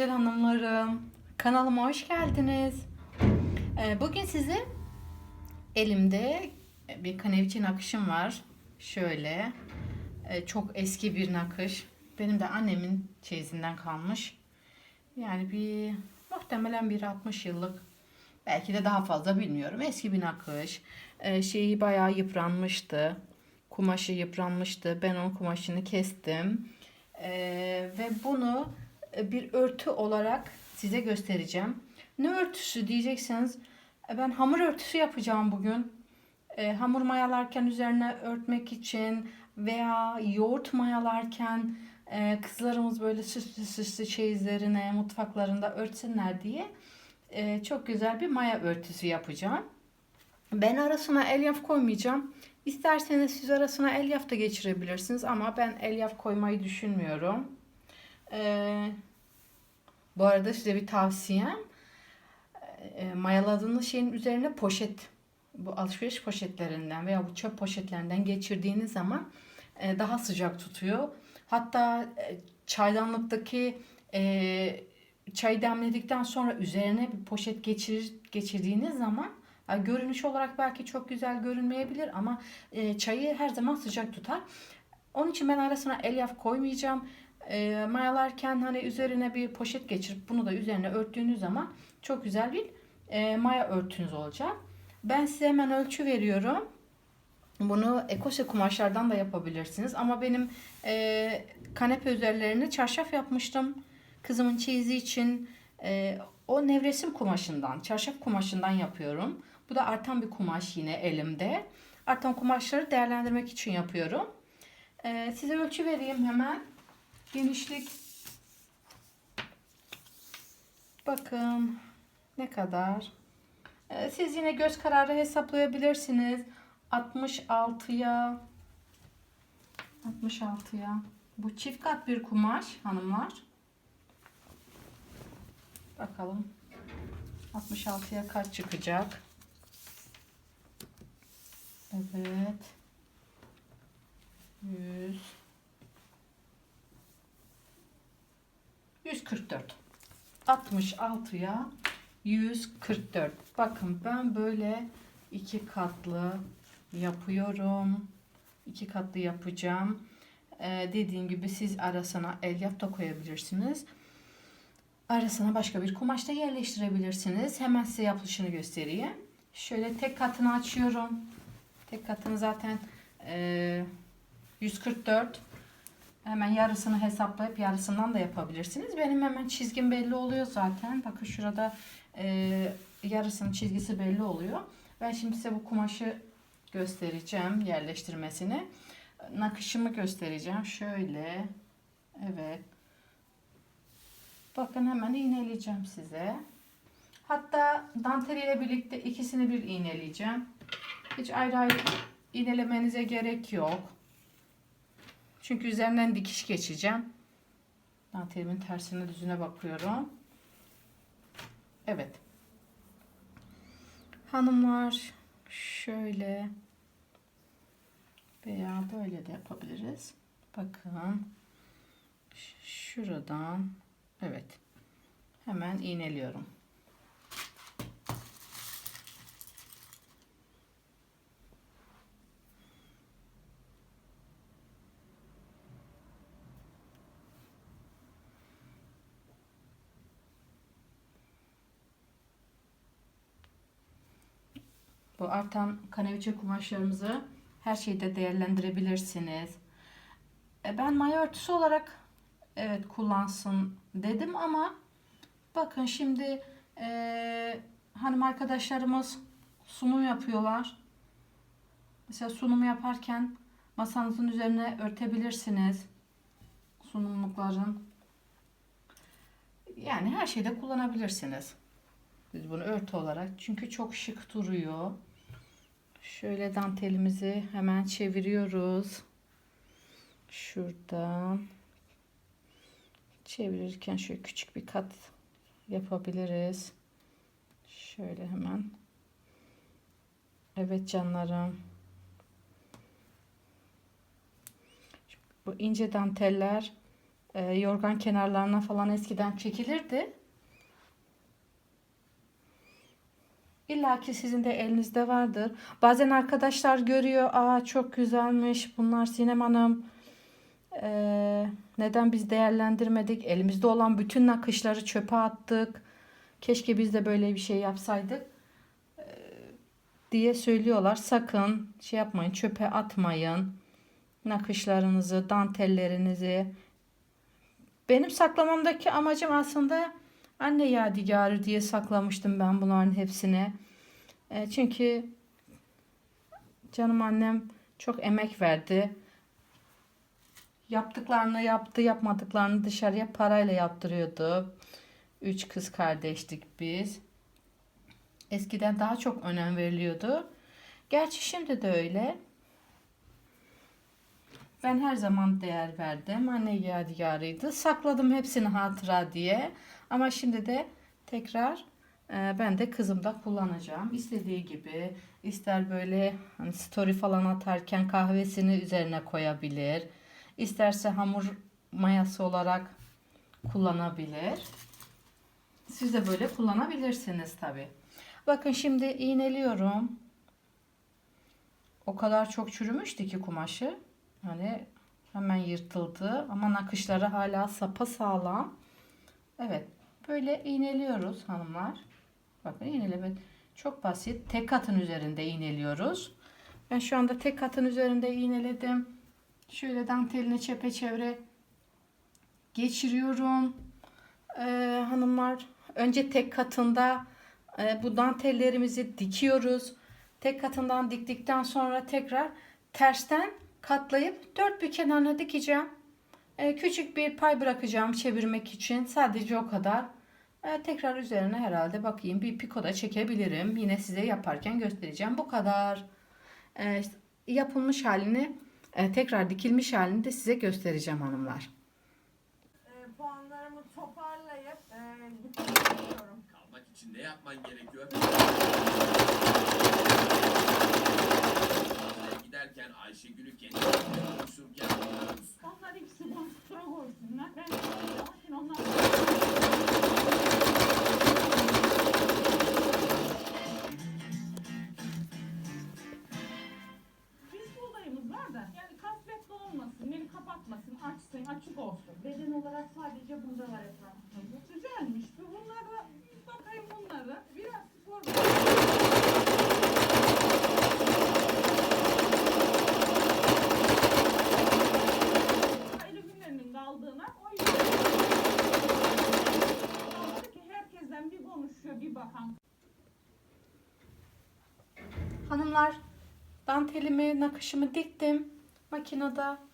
güzel hanımlarım. Kanalıma hoş geldiniz. Ee, Bugün size elimde bir kaneviçe nakışım var. Şöyle e, çok eski bir nakış. Benim de annemin çeyizinden kalmış. Yani bir muhtemelen bir 60 yıllık belki de daha fazla bilmiyorum. Eski bir nakış. Ee, Şeyi bayağı yıpranmıştı. Kumaşı yıpranmıştı. Ben onun kumaşını kestim. Ee, ve bunu bir örtü olarak size göstereceğim. Ne örtüsü diyecekseniz e, ben hamur örtüsü yapacağım bugün. E, hamur mayalarken üzerine örtmek için veya yoğurt mayalarken e, kızlarımız böyle süslü süslü çeyizlerine mutfaklarında örtsünler diye e, çok güzel bir maya örtüsü yapacağım. Ben arasına elyaf koymayacağım. İsterseniz siz arasına elyaf da geçirebilirsiniz ama ben elyaf koymayı düşünmüyorum. Ee, bu arada size bir tavsiyem. E, mayaladığınız şeyin üzerine poşet, bu alışveriş poşetlerinden veya bu çöp poşetlerinden geçirdiğiniz zaman e, daha sıcak tutuyor. Hatta e, çaydanlıktaki e, çay demledikten sonra üzerine bir poşet geçir, geçirdiğiniz zaman ya görünüş olarak belki çok güzel görünmeyebilir ama e, çayı her zaman sıcak tutar. Onun için ben arasına elyaf koymayacağım. E, mayalarken hani üzerine bir poşet geçirip bunu da üzerine örttüğünüz zaman çok güzel bir e, maya örtünüz olacak. Ben size hemen ölçü veriyorum. Bunu ekose kumaşlardan da yapabilirsiniz. Ama benim e, kanepe üzerlerini çarşaf yapmıştım. Kızımın çeyizi için e, o nevresim kumaşından, çarşaf kumaşından yapıyorum. Bu da artan bir kumaş yine elimde. Artan kumaşları değerlendirmek için yapıyorum. E, size ölçü vereyim hemen. Genişlik. Bakın ne kadar. E, siz yine göz kararı hesaplayabilirsiniz. 66'ya 66'ya. Bu çift kat bir kumaş hanımlar. Bakalım. 66'ya kaç çıkacak? Evet. 100 144. 66'ya 144. Bakın ben böyle iki katlı yapıyorum. İki katlı yapacağım. Ee, dediğim gibi siz arasına elyaf da koyabilirsiniz. Arasına başka bir kumaş da yerleştirebilirsiniz. Hemen size yapılışını göstereyim. Şöyle tek katını açıyorum. Tek katını zaten e, 144. Hemen yarısını hesaplayıp yarısından da yapabilirsiniz. Benim hemen çizgim belli oluyor zaten. Bakın şurada e, yarısının çizgisi belli oluyor. Ben şimdi size bu kumaşı göstereceğim yerleştirmesini. Nakışımı göstereceğim. Şöyle. Evet. Bakın hemen iğneleyeceğim size. Hatta dantel birlikte ikisini bir iğneleyeceğim. Hiç ayrı ayrı iğnelemenize gerek yok. Çünkü üzerinden dikiş geçeceğim. Dantelimin tersine düzüne bakıyorum. Evet. Hanımlar şöyle veya böyle de yapabiliriz. Bakın şuradan evet hemen iğneliyorum. Bu artan kaneviçe kumaşlarımızı her şeyde değerlendirebilirsiniz. E, Ben maya örtüsü olarak evet kullansın dedim ama bakın şimdi e, hanım arkadaşlarımız sunum yapıyorlar. Mesela sunum yaparken masanızın üzerine örtebilirsiniz. Sunumlukların. Yani her şeyde kullanabilirsiniz. Biz bunu örtü olarak çünkü çok şık duruyor. Şöyle dantelimizi hemen çeviriyoruz. Şuradan çevirirken şöyle küçük bir kat yapabiliriz. Şöyle hemen. Evet canlarım. Bu ince danteller e, yorgan kenarlarına falan eskiden çekilirdi. İlla ki sizin de elinizde vardır. Bazen arkadaşlar görüyor, aa çok güzelmiş bunlar Sinem Hanım. Ee, neden biz değerlendirmedik? Elimizde olan bütün nakışları çöpe attık. Keşke biz de böyle bir şey yapsaydık ee, diye söylüyorlar. Sakın şey yapmayın, çöpe atmayın. Nakışlarınızı, dantellerinizi. Benim saklamamdaki amacım aslında anne yadigarı diye saklamıştım ben bunların hepsini. E, çünkü canım annem çok emek verdi. Yaptıklarını yaptı, yapmadıklarını dışarıya parayla yaptırıyordu. Üç kız kardeştik biz. Eskiden daha çok önem veriliyordu. Gerçi şimdi de öyle. Ben her zaman değer verdim. Anne yadigarıydı. Sakladım hepsini hatıra diye. Ama şimdi de tekrar ben de kızımda kullanacağım. İstediği gibi ister böyle hani story falan atarken kahvesini üzerine koyabilir. İsterse hamur mayası olarak kullanabilir. Siz de böyle kullanabilirsiniz tabi. Bakın şimdi iğneliyorum. O kadar çok çürümüştü ki kumaşı. Hani hemen yırtıldı ama nakışları hala sapa sağlam. Evet böyle iğneliyoruz hanımlar. Bakın iğneleme çok basit. Tek katın üzerinde iğneliyoruz. Ben şu anda tek katın üzerinde iğneledim. Şöyle dantelini çepeçevre geçiriyorum. Ee, hanımlar önce tek katında e, bu dantellerimizi dikiyoruz. Tek katından diktikten sonra tekrar tersten katlayıp dört bir kenarına dikeceğim. Ee, küçük bir pay bırakacağım çevirmek için. Sadece o kadar. Ee, tekrar üzerine herhalde bakayım bir piko da çekebilirim. Yine size yaparken göstereceğim. Bu kadar. Ee, yapılmış halini e, tekrar dikilmiş halini de size göstereceğim hanımlar. e, puanlarımı toparlayıp e, bitiriyorum. Kalmak için ne yapman gerekiyor? Giderken Ayşegül'ü kendi evine buluşurken Onlar ikisi bana koysunlar. Ben zaten onlar açık olsun. Beden olarak sadece burada var etrafımda. Güzelmiş. Bu bunlara bakayım bunlara. Biraz spor. Günlerinin kaldığına o yüzden. Herkesten bir konuşuyor, bir bakan. Hanımlar dantelimi, nakışımı diktim makinede.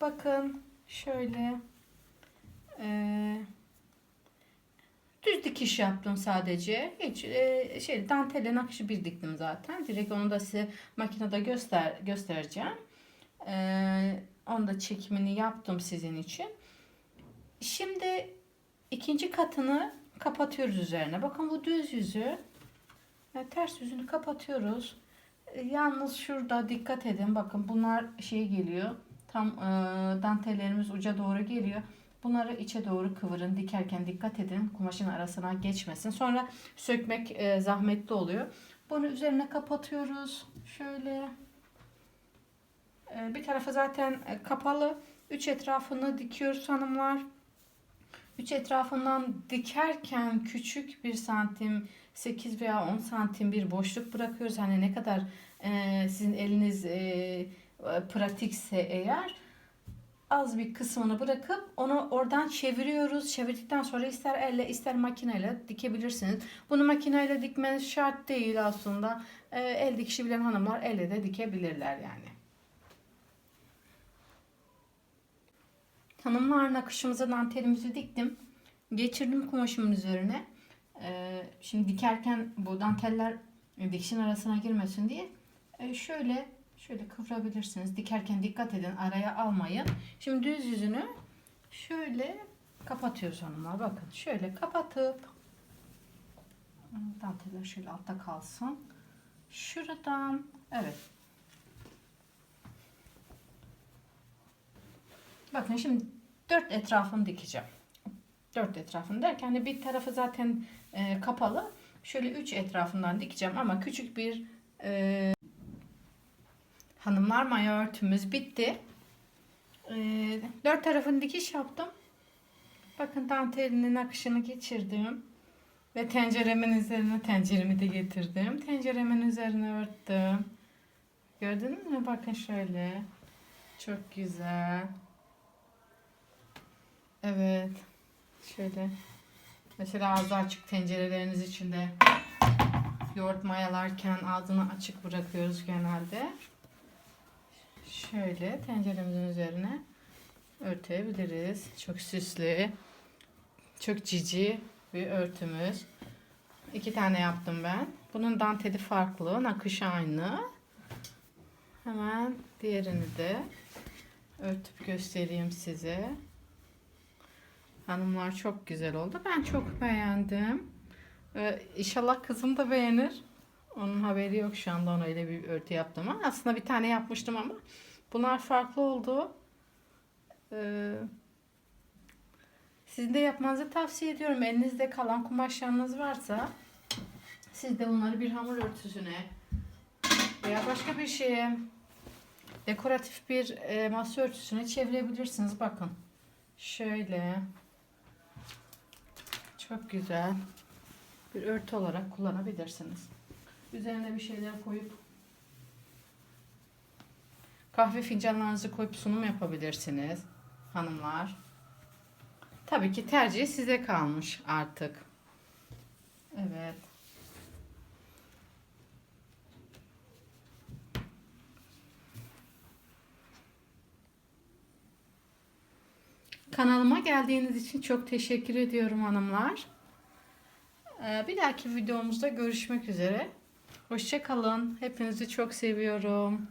Bakın şöyle eee, düz dikiş yaptım sadece. Hiç eee, şey dantelle nakışı bir diktim zaten. Direkt onu da size makinede göster göstereceğim. Eee onu da çekimini yaptım sizin için. Şimdi ikinci katını kapatıyoruz üzerine. Bakın bu düz yüzü. E, ters yüzünü kapatıyoruz. E, Yalnız şurada dikkat edin. Bakın bunlar şey geliyor. Tam e, dantellerimiz uca doğru geliyor. Bunları içe doğru kıvırın. Dikerken dikkat edin. Kumaşın arasına geçmesin. Sonra sökmek e, zahmetli oluyor. Bunu üzerine kapatıyoruz. Şöyle. E, bir tarafı zaten e, kapalı. Üç etrafını dikiyoruz hanımlar. Üç etrafından dikerken küçük bir santim 8 veya 10 santim bir boşluk bırakıyoruz. Hani ne kadar e, sizin eliniz e, pratikse eğer az bir kısmını bırakıp onu oradan çeviriyoruz. Çevirdikten sonra ister elle ister makineyle dikebilirsiniz. Bunu makineyle dikmeniz şart değil aslında. E, el dikişi bilen hanımlar elle de dikebilirler yani. Hanımlar nakışımıza dantelimizi diktim. Geçirdim kumaşımın üzerine. Ee, şimdi dikerken bu danteller e, dikişin arasına girmesin diye e, şöyle şöyle kıvırabilirsiniz. Dikerken dikkat edin araya almayın. Şimdi düz yüzünü şöyle kapatıyoruz hanımlar. Bakın şöyle kapatıp danteller şöyle altta kalsın. Şuradan evet Bakın şimdi dört etrafını dikeceğim. Dört etrafını derken de bir tarafı zaten e, kapalı. Şöyle üç etrafından dikeceğim ama küçük bir e, hanımlar maya örtümüz bitti. E, dört tarafını dikiş yaptım. Bakın dantelinin akışını geçirdim. Ve tenceremin üzerine tenceremi de getirdim. Tenceremin üzerine örttüm. Gördünüz mü? Bakın şöyle. Çok güzel. Evet. Şöyle. Mesela ağzı açık tencereleriniz içinde yoğurt mayalarken ağzını açık bırakıyoruz genelde. Şöyle tenceremizin üzerine örtebiliriz. Çok süslü. Çok cici bir örtümüz. İki tane yaptım ben. Bunun danteli farklı. Nakışı aynı. Hemen diğerini de örtüp göstereyim size. Hanımlar çok güzel oldu. Ben çok beğendim. Ee, inşallah kızım da beğenir. Onun haberi yok şu anda ona öyle bir örtü yaptım ama aslında bir tane yapmıştım ama bunlar farklı oldu. Ee, sizin de yapmanızı tavsiye ediyorum. Elinizde kalan kumaşlarınız varsa siz de bunları bir hamur örtüsüne veya başka bir şeye dekoratif bir e, masa örtüsüne çevirebilirsiniz. Bakın. Şöyle. Çok güzel. Bir örtü olarak kullanabilirsiniz. Üzerine bir şeyler koyup kahve fincanlarınızı koyup sunum yapabilirsiniz hanımlar. Tabii ki tercih size kalmış artık. Evet. Kanalıma geldiğiniz için çok teşekkür ediyorum hanımlar. Ee, Bir dahaki videomuzda görüşmek üzere. Hoşçakalın. Hepinizi çok seviyorum.